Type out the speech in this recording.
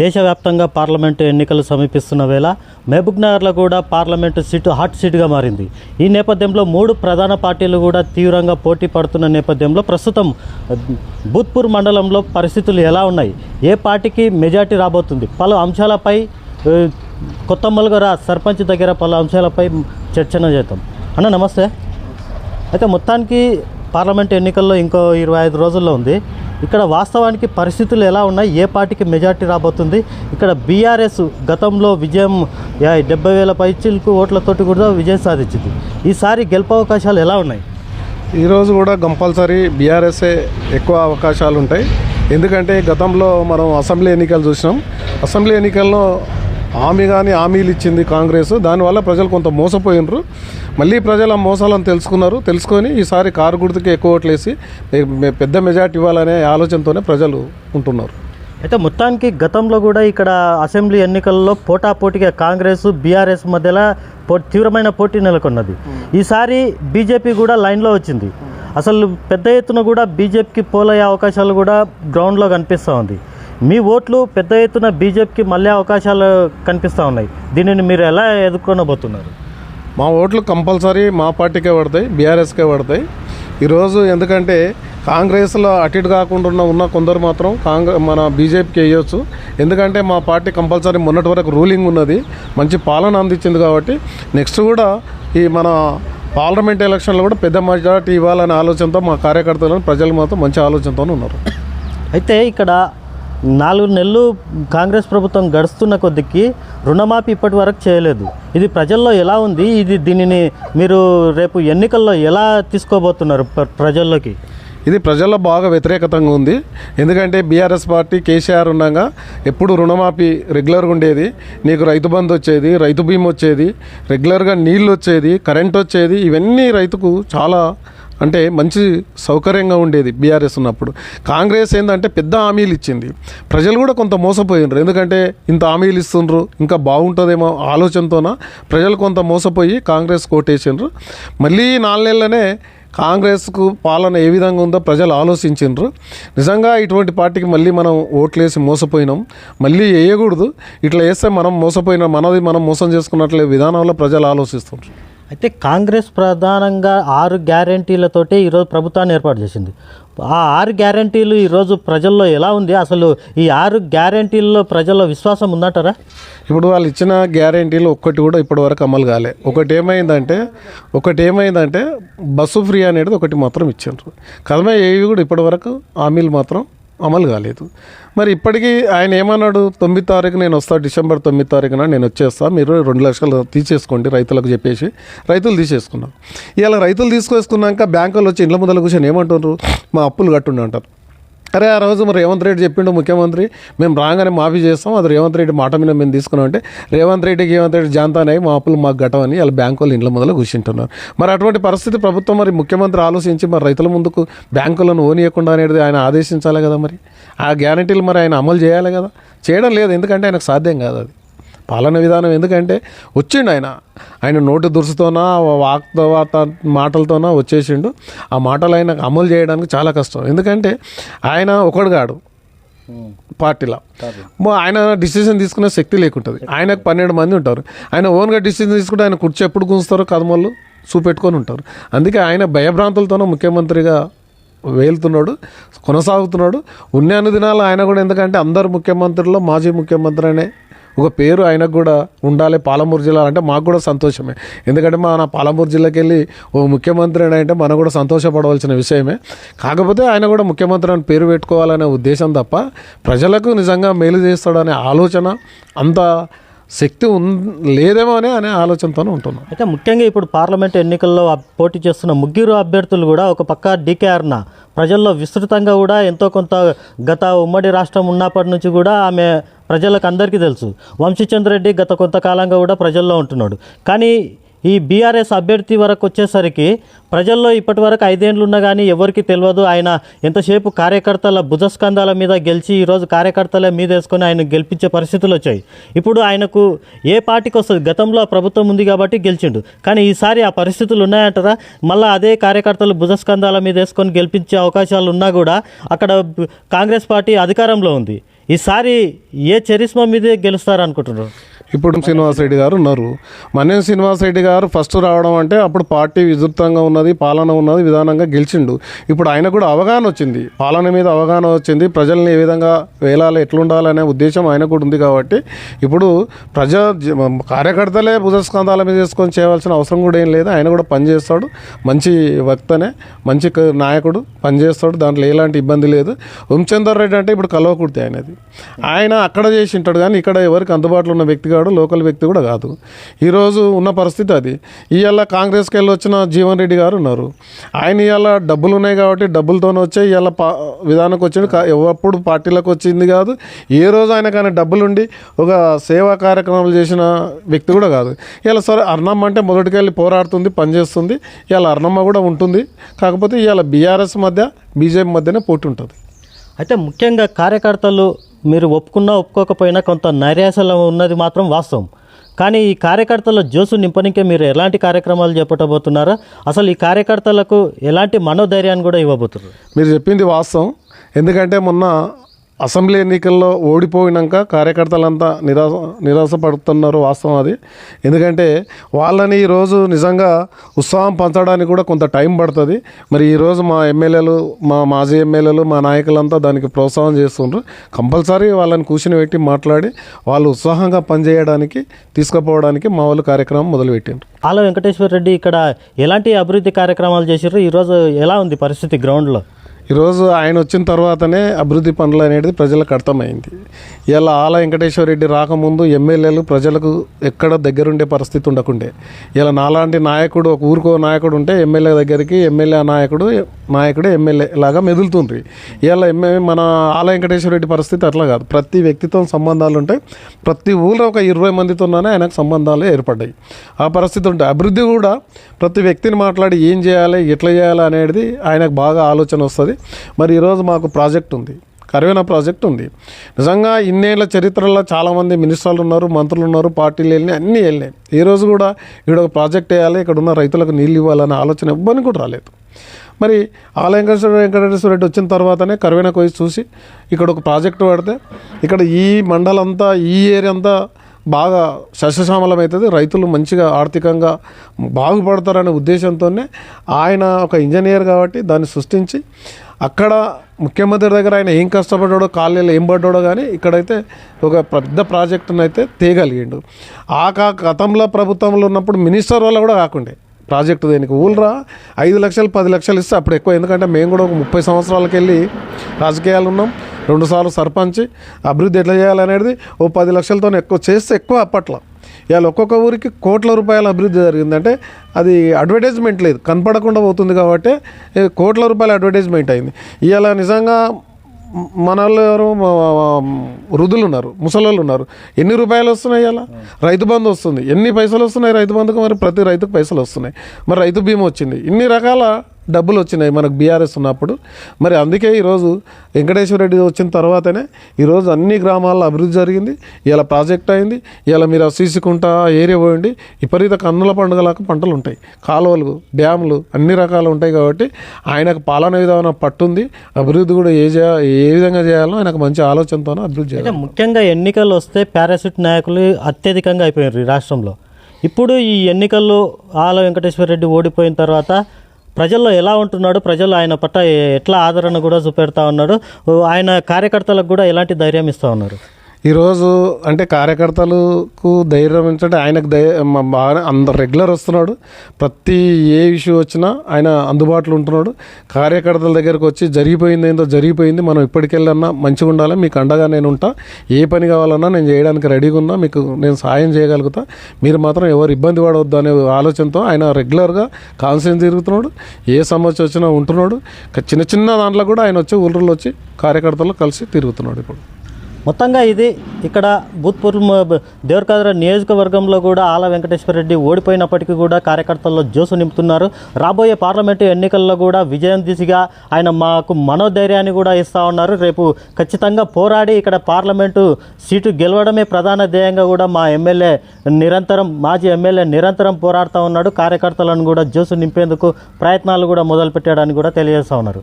దేశవ్యాప్తంగా పార్లమెంటు ఎన్నికలు సమీపిస్తున్న వేళ మహబూబ్నగర్లో కూడా పార్లమెంటు సీటు హాట్ సీటుగా మారింది. ఈ నేపథ్యంలో మూడు ప్రధాన పార్టీలు కూడా తీవ్రంగా పోటీ పడుతున్న నేపథ్యంలో ప్రస్తుతం భూత్పూర్ మండలంలో పరిస్థితులు ఎలా ఉన్నాయి? ఏ పార్టీకి మెజార్టీ రాబోతుంది? పలు అంశాలపై కొత్త మలుగర సర్పంచ్ దగ్గర పలు అంశాలపై చర్చన చేద్దాం. అన్న నమస్తే. అయితే మొత్తానికి పార్లమెంట్ ఎన్నికల్లో ఇంకో ఇరవై ఐదు రోజుల్లో ఉంది. ఇక్కడ వాస్తవానికి పరిస్థితులు ఎలా ఉన్నాయి? ఏ పార్టీకి మెజార్టీ రాబోతుంది? ఇక్కడ బీఆర్ఎస్ గతంలో విజయం డెబ్బై వేల పైచిలకు ఓట్లతోటి కూడా విజయం సాధించింది. ఈసారి గెలుపు అవకాశాలు ఎలా ఉన్నాయి? ఈరోజు కూడా కంపల్సరీ బీఆర్ఎస్ఏ ఎక్కువ అవకాశాలు ఉంటాయి. ఎందుకంటే గతంలో మనం అసెంబ్లీ ఎన్నికలు చూసినాం. అసెంబ్లీ ఎన్నికల్లో హామీ కానీ హామీలు ఇచ్చింది కాంగ్రెస్. దానివల్ల ప్రజలు కొంత మోసపోయినరు. మళ్ళీ ప్రజలు ఆ మోసాలను తెలుసుకున్నారు. తెలుసుకొని ఈసారి కారు గుర్తుకి ఎక్కువ ఓట్లేసి పెద్ద మెజార్టీ ఇవ్వాలనే ఆలోచనతోనే ప్రజలు ఉంటున్నారు. అయితే మొత్తానికి గతంలో కూడా ఇక్కడ అసెంబ్లీ ఎన్నికల్లో పోటాపోటీగా కాంగ్రెస్ బీఆర్ఎస్ మధ్యలో పో తీవ్రమైన పోటీ నెలకొన్నది. ఈసారి బీజేపీ కూడా లైన్లో వచ్చింది. అసలు పెద్ద ఎత్తున కూడా బీజేపీకి పోలయ్యే అవకాశాలు కూడా గ్రౌండ్లో కనిపిస్తూ ఉంది. మీ ఓట్లు పెద్ద ఎత్తున బీజేపీకి మళ్ళీ అవకాశాలు కనిపిస్తూ ఉన్నాయి. దీనిని మీరు ఎలా ఎదుర్కొనబోతున్నారు? మా ఓట్లు కంపల్సరీ మా పార్టీకే పడతాయి బీఆర్ఎస్కే పడతాయి. ఈరోజు ఎందుకంటే కాంగ్రెస్లో అటు ఇటు కాకుండా ఉన్న ఉన్న కొందరు మాత్రం కాంగ్రెస్ మన బీజేపీకి వేయొచ్చు. ఎందుకంటే మా పార్టీ కంపల్సరీ మొన్నటి వరకు రూలింగ్ ఉన్నది మంచి పాలన అందించింది కాబట్టి. నెక్స్ట్ కూడా ఈ మన పార్లమెంట్ ఎలక్షన్లో కూడా పెద్ద మెజార్టీ ఇవ్వాలనే ఆలోచనతో మా కార్యకర్తలను ప్రజలు మాత్రం మంచి ఆలోచనతో ఉన్నారు. అయితే ఇక్కడ నాలుగు నెలలు కాంగ్రెస్ ప్రభుత్వం గడుస్తున్న కొద్దికి రుణమాఫీ ఇప్పటి వరకు చేయలేదు. ఇది ప్రజల్లో ఎలా ఉంది? ఇది దీనిని మీరు రేపు ఎన్నికల్లో ఎలా తీసుకోబోతున్నారు ప్ర- ప్రజల్లోకి? ఇది ప్రజల్లో బాగా వ్యతిరేకతంగా ఉంది. ఎందుకంటే బీఆర్ఎస్ పార్టీ కేసీఆర్ ఉండగా ఎప్పుడు రుణమాఫీ రెగ్యులర్గా ఉండేది. నీకు రైతు బంధు వచ్చేది రైతు బీమా వచ్చేది రెగ్యులర్గా నీళ్ళు వచ్చేది కరెంట్ వచ్చేది ఇవన్నీ రైతుకు చాలా అంటే మంచి సౌకర్యంగా ఉండేది బీఆర్ఎస్ ఉన్నప్పుడు. కాంగ్రెస్ ఏంటంటే పెద్ద హామీలు ఇచ్చింది. ప్రజలు కూడా కొంత మోసపోయినారు. ఎందుకంటే ఇంత హామీలు ఇస్తుండ్రు ఇంకా బాగుంటుందేమో ఆలోచనతోన ప్రజలు కొంత మోసపోయి కాంగ్రెస్ కోటేసిండ్రు. మళ్ళీ నాలుగేళ్ళనే కాంగ్రెస్కు పాలన ఏ విధంగా ఉందో ప్రజలు ఆలోచించిండ్రు. నిజంగా ఇటువంటి పార్టీకి మళ్ళీ మనం ఓట్లేసి మోసపోయినాం. మళ్ళీ వేయకూడదు. ఇట్లా వేస్తే మనం మోసపోయిన. మనది మనం మోసం చేసుకున్నట్లే విధానంలో ప్రజలు ఆలోచిస్తుండ్రు. అయితే కాంగ్రెస్ ప్రధానంగా ఆరు గ్యారంటీలతోటే ఈరోజు ప్రభుత్వాన్ని ఏర్పాటు చేసింది. ఆ ఆరు గ్యారంటీలు ఈరోజు ప్రజల్లో ఎలా ఉంది? అసలు ఈ ఆరు గ్యారంటీల్లో ప్రజల్లో విశ్వాసం ఉందంటారా? ఇప్పుడు వాళ్ళు ఇచ్చిన గ్యారంటీలు ఒక్కటి కూడా ఇప్పటి వరకు అమలు కాలే. ఒకటి ఏమైందంటే ఒకటి ఏమైందంటే బస్సు ఫ్రీ అనేది ఒకటి మాత్రం ఇచ్చిండ్రు కదమే ఏవి కూడా ఇప్పటి వరకు హామీలు మాత్రం అమలు కాలేదు. మరి ఇప్పటికీ ఆయన ఏమన్నాడు? తొమ్మిది తారీఖు నేను వస్తా డిసెంబర్ తొమ్మిది తారీఖున నేను వచ్చేస్తా మీరు రెండు లక్షలు తీసేసుకోండి రైతులకు చెప్పేసి రైతులు తీసేసుకున్నారు. ఇలా రైతులు తీసుకొసుకున్నాక బ్యాంకులు వచ్చి ఇండ్ల ముందల కూర్చొని ఏమంటున్నారు? మా అప్పులు కట్టుండి అంటారు అరే ఆ రోజు మరి రేవంత్ రెడ్డి చెప్పిండు ముఖ్యమంత్రి మేము రాగానే మాఫీ చేస్తాం అది రేవంత్ రెడ్డి మాట మీద మేము తీసుకున్నాం అంటే రేవంత్ రెడ్డికి రేవంత్ రెడ్డి జాంతానాయి మా అప్పులు మాకు గట్టమని వాళ్ళ బ్యాంకు వాళ్ళు ఇండ్ల మొదలు కూర్చుంటున్నారు. మరి అటువంటి పరిస్థితి ప్రభుత్వం మరి ముఖ్యమంత్రి ఆలోచించి మరి రైతుల ముందుకు బ్యాంకులను ఓనియకుండా అనేది ఆయన ఆదేశించాలి కదా మరి? ఆ గ్యారంటీలు మరి ఆయన అమలు చేయాలి కదా? చేయడం లేదు ఎందుకంటే ఆయనకు సాధ్యం కాదు అది. పాలన విధానం ఎందుకంటే వచ్చిండు ఆయన. ఆయన నోటి దురుసుతోనా వాక్తవాత మాటలతోనా వచ్చేసిండు. ఆ మాటలు ఆయన అమలు చేయడానికి చాలా కష్టం. ఎందుకంటే ఆయన ఒకడు కాడు పార్టీలో. ఆయన డిసిజన్ తీసుకునే శక్తి లేకుంటుంది. ఆయనకు పన్నెండు మంది ఉంటారు. ఆయన ఓన్గా డిసిజన్ తీసుకుంటే ఆయన కుర్చీ ఎప్పుడు గుంచుతారో కదమళ్ళు చూపెట్టుకొని ఉంటారు. అందుకే ఆయన భయభ్రాంతులతోనే ముఖ్యమంత్రిగా వేలుతున్నాడు కొనసాగుతున్నాడు. ఉన్న దినాలు ఆయన కూడా ఎందుకంటే అందరు ముఖ్యమంత్రుల్లో మాజీ ముఖ్యమంత్రి అనే ఒక పేరు ఆయనకు కూడా ఉండాలి పాలమూరు జిల్లా అంటే మాకు కూడా సంతోషమే. ఎందుకంటే మన పాలమూరు జిల్లాకి వెళ్ళి ఓ ముఖ్యమంత్రి అని అంటే మనం కూడా సంతోషపడవలసిన విషయమే. కాకపోతే ఆయన కూడా ముఖ్యమంత్రి అని పేరు పెట్టుకోవాలనే ఉద్దేశం తప్ప ప్రజలకు నిజంగా మేలు చేస్తాడనే ఆలోచన అంత శక్తి లేదేమో అని అనే ఆలోచనతోనే ఉంటున్నాం. అయితే ముఖ్యంగా ఇప్పుడు పార్లమెంట్ ఎన్నికల్లో పోటీ చేస్తున్న ముగ్గురు అభ్యర్థులు కూడా ఒక పక్క డీకే అర్ణ ప్రజల్లో విస్తృతంగా కూడా ఎంతో కొంత గత ఉమ్మడి రాష్ట్రం ఉన్నప్పటి నుంచి కూడా ఆమె ప్రజలకు అందరికీ తెలుసు. వంశీచంద్ర రెడ్డి గత కొంతకాలంగా కూడా ప్రజల్లో ఉంటున్నాడు. కానీ ఈ బీఆర్ఎస్ అభ్యర్థి వరకు వచ్చేసరికి ప్రజల్లో ఇప్పటి వరకు ఐదేండ్లు ఉన్నా కానీ ఎవరికి తెలియదు. ఆయన ఎంతసేపు కార్యకర్తల భుజస్కంధాల మీద గెలిచి ఈరోజు కార్యకర్తల మీద వేసుకొని ఆయన గెలిపించే పరిస్థితులు వచ్చాయి. ఇప్పుడు ఆయనకు ఏ పార్టీకి వస్తుంది? గతంలో ఆ ప్రభుత్వం ఉంది కాబట్టి గెలిచిండు. కానీ ఈసారి ఆ పరిస్థితులు ఉన్నాయంటారా? మళ్ళీ అదే కార్యకర్తలు భుజస్కంధాల మీద వేసుకొని గెలిపించే అవకాశాలు ఉన్నా కూడా అక్కడ కాంగ్రెస్ పార్టీ అధికారంలో ఉంది. ఈసారి ఏ చరిస్మా మీదే గెలుస్తారనుకుంటున్నారు? ఇప్పుడు శ్రీనివాసరెడ్డి గారు ఉన్నారు. మన్యం శ్రీనివాసరెడ్డి గారు ఫస్ట్ రావడం అంటే అప్పుడు పార్టీ విస్తృతంగా ఉన్నది పాలన ఉన్నది విధానంగా గెలిచిండు. ఇప్పుడు ఆయన కూడా అవగాహన వచ్చింది. పాలన మీద అవగాహన వచ్చింది. ప్రజల్ని ఏ విధంగా వేలాలి ఎట్లుండాలనే ఉద్దేశం ఆయన కూడా ఉంది కాబట్టి ఇప్పుడు ప్రజా కార్యకర్తలే భుజస్కంధాల మీద చేసుకొని చేయవలసిన అవసరం కూడా ఏం లేదు. ఆయన కూడా పనిచేస్తాడు మంచి వక్తనే మంచి నాయకుడు పనిచేస్తాడు దాంట్లో ఎలాంటి ఇబ్బంది లేదు. వంశందర్ రెడ్డి అంటే ఇప్పుడు కలవకుర్తి ఆయనది. ఆయన అక్కడ చేసి ఉంటాడు కానీ ఇక్కడ ఎవరికి అందుబాటులో ఉన్న వ్యక్తి కాడు లోకల్ వ్యక్తి కూడా కాదు. ఈరోజు ఉన్న పరిస్థితి అది. ఇవాళ కాంగ్రెస్కి వెళ్ళి వచ్చిన జీవన్ రెడ్డి గారు ఉన్నారు. ఆయన ఇవాళ డబ్బులు ఉన్నాయి కాబట్టి డబ్బులతోనే వచ్చే ఇవాళ పా విధానంకి వచ్చింది ఎప్పుడు పార్టీలకు వచ్చింది కాదు. ఏ రోజు ఆయన కానీ డబ్బులుండి ఒక సేవా కార్యక్రమాలు చేసిన వ్యక్తి కూడా కాదు. ఇలా సరే అర్ణమ్మ అంటే మొదటికెళ్ళి పోరాడుతుంది పనిచేస్తుంది. ఇలా అర్ణమ్మ కూడా ఉంటుంది. కాకపోతే ఇవాళ బీఆర్ఎస్ మధ్య బీజేపీ మధ్యనే పోటీ ఉంటుంది. అయితే ముఖ్యంగా కార్యకర్తలు మీరు ఒప్పుకున్నా ఒప్పుకోకపోయినా కొంత నైరాశలో ఉన్నది మాత్రం వాస్తవం. కానీ ఈ కార్యకర్తల జోసు నింపనికే మీరు ఎలాంటి కార్యక్రమాలు చేపట్టబోతున్నారో అసలు ఈ కార్యకర్తలకు ఎలాంటి మనోధైర్యాన్ని కూడా ఇవ్వబోతున్నారు? మీరు చెప్పింది వాస్తవం. ఎందుకంటే మొన్న అసెంబ్లీ ఎన్నికల్లో ఓడిపోయినాక కార్యకర్తలంతా నిరాశ నిరాశపడుతున్నారు వాస్తవం అది. ఎందుకంటే వాళ్ళని ఈరోజు నిజంగా ఉత్సాహం పంచడానికి కూడా కొంత టైం పడుతుంది. మరి ఈరోజు మా ఎమ్మెల్యేలు మా మాజీ ఎమ్మెల్యేలు మా నాయకులంతా దానికి ప్రోత్సాహం చేస్తుండ్రు. కంపల్సరీ వాళ్ళని కూర్చుని పెట్టి మాట్లాడి వాళ్ళు ఉత్సాహంగా పనిచేయడానికి తీసుకుపోవడానికి మా వాళ్ళు కార్యక్రమం మొదలుపెట్టిండ్రు. ఆల వెంకటేశ్వర రెడ్డి ఇక్కడ ఎలాంటి అభివృద్ధి కార్యక్రమాలు చేసారు ఈరోజు ఎలా ఉంది పరిస్థితి గ్రౌండ్లో? ఈరోజు ఆయన వచ్చిన తర్వాతనే అభివృద్ధి పనులు అనేది ప్రజలకు అర్థమైంది. ఇలా ఆల వెంకటేశ్వర రెడ్డి రాకముందు ఎమ్మెల్యేలు ప్రజలకు ఎక్కడ దగ్గరుండే పరిస్థితి ఉండకుండే. ఇలా నాలాంటి నాయకుడు ఒక ఊరికో నాయకుడు ఉంటే ఎమ్మెల్యే దగ్గరికి ఎమ్మెల్యే నాయకుడు నాయకుడు ఎమ్మెల్యే లాగా మెదులుతుంది ఇలా ఎమ్మె మన ఆల వెంకటేశ్వర రెడ్డి పరిస్థితి అట్లా కాదు. ప్రతి వ్యక్తితో సంబంధాలు ఉంటాయి ప్రతి ఊళ్ళో ఒక ఇరవై మందితోనే ఆయనకు సంబంధాలు ఏర్పడ్డాయి. ఆ పరిస్థితి ఉంటాయి అభివృద్ధి కూడా ప్రతి వ్యక్తిని మాట్లాడి ఏం చేయాలి ఎట్లా చేయాలి అనేది ఆయనకు బాగా ఆలోచన వస్తుంది. మరి ఈరోజు మాకు ప్రాజెక్ట్ ఉంది. కరువైన ప్రాజెక్ట్ ఉంది. నిజంగా ఇన్నేళ్ళ చరిత్రలో చాలామంది మినిస్టర్లు ఉన్నారు మంత్రులు ఉన్నారు పార్టీలు వెళ్ళినాయి అన్నీ వెళ్ళినాయి. ఈరోజు కూడా ఇక్కడ ఒక ప్రాజెక్ట్ వేయాలి ఇక్కడ ఉన్న రైతులకు నీళ్ళు ఇవ్వాలనే ఆలోచన ఇవ్వని కూడా రాలేదు. మరి ఆల వెంకటేశ్వర వెంకటేశ్వర రెడ్డి వచ్చిన తర్వాతనే కరువైన కోసి చూసి ఇక్కడ ఒక ప్రాజెక్టు పడితే ఇక్కడ ఈ మండలంతా ఈ ఏరియా అంతా బాగా సస్యశ్యామలం అవుతుంది రైతులు మంచిగా ఆర్థికంగా బాగుపడతారనే ఉద్దేశంతోనే ఆయన ఒక ఇంజనీర్ కాబట్టి దాన్ని సృష్టించి అక్కడ ముఖ్యమంత్రి దగ్గర ఆయన ఏం కష్టపడ్డాడో కాళ్ళు ఏం పడ్డాడో కానీ ఇక్కడైతే ఒక పెద్ద ప్రాజెక్టును అయితే తేగలిగిండు. ఆ కా- గతంలో ప్రభుత్వంలో ఉన్నప్పుడు మినిస్టర్ వల్ల కూడా కాకుండే. ప్రాజెక్టు దేనికి ఊళ్ళరా ఐదు లక్షలు పది లక్షలు ఇస్తే అప్పుడు ఎక్కువ. ఎందుకంటే మేము కూడా ఒక ముప్పై సంవత్సరాలకు వెళ్ళి రాజకీయాలు ఉన్నాం. రెండుసార్లు సర్పంచ్ అభివృద్ధి ఎట్లా చేయాలనేది ఓ పది లక్షలతో ఎక్కువ చేస్తే ఎక్కువ అప్పట్లో. ఇవాళ ఒక్కొక్క ఊరికి కోట్ల రూపాయల అభివృద్ధి జరిగిందంటే అది అడ్వర్టైజ్మెంట్ లేదు. కనపడకుండా పోతుంది కాబట్టి కోట్ల రూపాయల అడ్వర్టైజ్మెంట్ అయింది. ఇవాళ నిజంగా మన వాళ్ళు ఎవరు వృద్ధులు ఉన్నారు ముసలోళ్ళు ఉన్నారు. ఎన్ని రూపాయలు వస్తున్నాయి ఇలా రైతు బంధు వస్తుంది. ఎన్ని పైసలు వస్తున్నాయి రైతు బంధుకు? మరి ప్రతి రైతుకు పైసలు వస్తున్నాయి. మరి రైతు బీమా వచ్చింది. ఇన్ని రకాల డబ్బులు వచ్చినాయి మనకు బీఆర్ఎస్ ఉన్నప్పుడు. మరి అందుకే ఈరోజు వెంకటేశ్వర రెడ్డి వచ్చిన తర్వాతనే ఈరోజు అన్ని గ్రామాల్లో అభివృద్ధి జరిగింది. ఇలా ప్రాజెక్ట్ అయింది. ఇలా మీరు ఆ ఏరియా పోయండి. విపరీత కన్నుల పండుగలకు పంటలు ఉంటాయి. కాలువలు డ్యాములు అన్ని రకాలు ఉంటాయి కాబట్టి ఆయనకు పాలన విధానం పట్టుంది. అభివృద్ధి కూడా ఏ చేయ ఏ విధంగా చేయాలో ఆయనకు మంచి ఆలోచనతోనే అభివృద్ధి చేయాలి. ముఖ్యంగా ఎన్నికలు వస్తే పారాసిట్ నాయకులు అత్యధికంగా అయిపోయారు ఈ రాష్ట్రంలో. ఇప్పుడు ఈ ఎన్నికల్లో ఆల వెంకటేశ్వర రెడ్డి ఓడిపోయిన తర్వాత ప్రజల్లో ఎలా ఉంటున్నాడు ప్రజలు ఆయన పట్ల ఎట్లా ఆదరణ కూడా చూపెడతా ఉన్నాడు ఆయన కార్యకర్తలకు కూడా ఎలాంటి ధైర్యం ఇస్తూ ఉన్నారు? ఈరోజు అంటే కార్యకర్తలకు ధైర్యం ఏంటంటే ఆయనకు ధై బాగా అందరు రెగ్యులర్ వస్తున్నాడు. ప్రతి ఏ ఇష్యూ వచ్చినా ఆయన అందుబాటులో ఉంటున్నాడు. కార్యకర్తల దగ్గరకు వచ్చి జరిగిపోయింది ఏందో జరిగిపోయింది మనం ఇప్పటికెళ్ళన్నా మంచిగా ఉండాలి మీకు అండగా నేను ఉంటా ఏ పని కావాలన్నా నేను చేయడానికి రెడీగా ఉన్నా మీకు నేను సాయం చేయగలుగుతా. మీరు మాత్రం ఎవరు ఇబ్బంది పడవద్దు అనే ఆలోచనతో ఆయన రెగ్యులర్గా కాన్సెన్స్ తిరుగుతున్నాడు. ఏ సమస్య వచ్చినా ఉంటున్నాడు. చిన్న చిన్న దాంట్లో కూడా ఆయన వచ్చి ఊళ్ళో వచ్చి కార్యకర్తలు కలిసి తిరుగుతున్నాడు ఇప్పుడు. మొత్తంగా ఇది ఇక్కడ భూత్పూర్ దేవరకాద్ర నియోజకవర్గంలో కూడా ఆల వెంకటేశ్వర రెడ్డి ఓడిపోయినప్పటికీ కూడా కార్యకర్తల్లో జోసు నింపుతున్నారు. రాబోయే పార్లమెంటు ఎన్నికల్లో కూడా విజయం దిశగా ఆయన మాకు మనోధైర్యాన్ని కూడా ఇస్తా ఉన్నారు. రేపు ఖచ్చితంగా పోరాడి ఇక్కడ పార్లమెంటు సీటు గెలవడమే ప్రధాన ధ్యేయంగా కూడా మా ఎమ్మెల్యే నిరంతరం మాజీ ఎమ్మెల్యే నిరంతరం పోరాడుతూ ఉన్నాడు. కార్యకర్తలను కూడా జోసు నింపేందుకు ప్రయత్నాలు కూడా మొదలుపెట్టాడని కూడా తెలియజేస్తూ ఉన్నారు.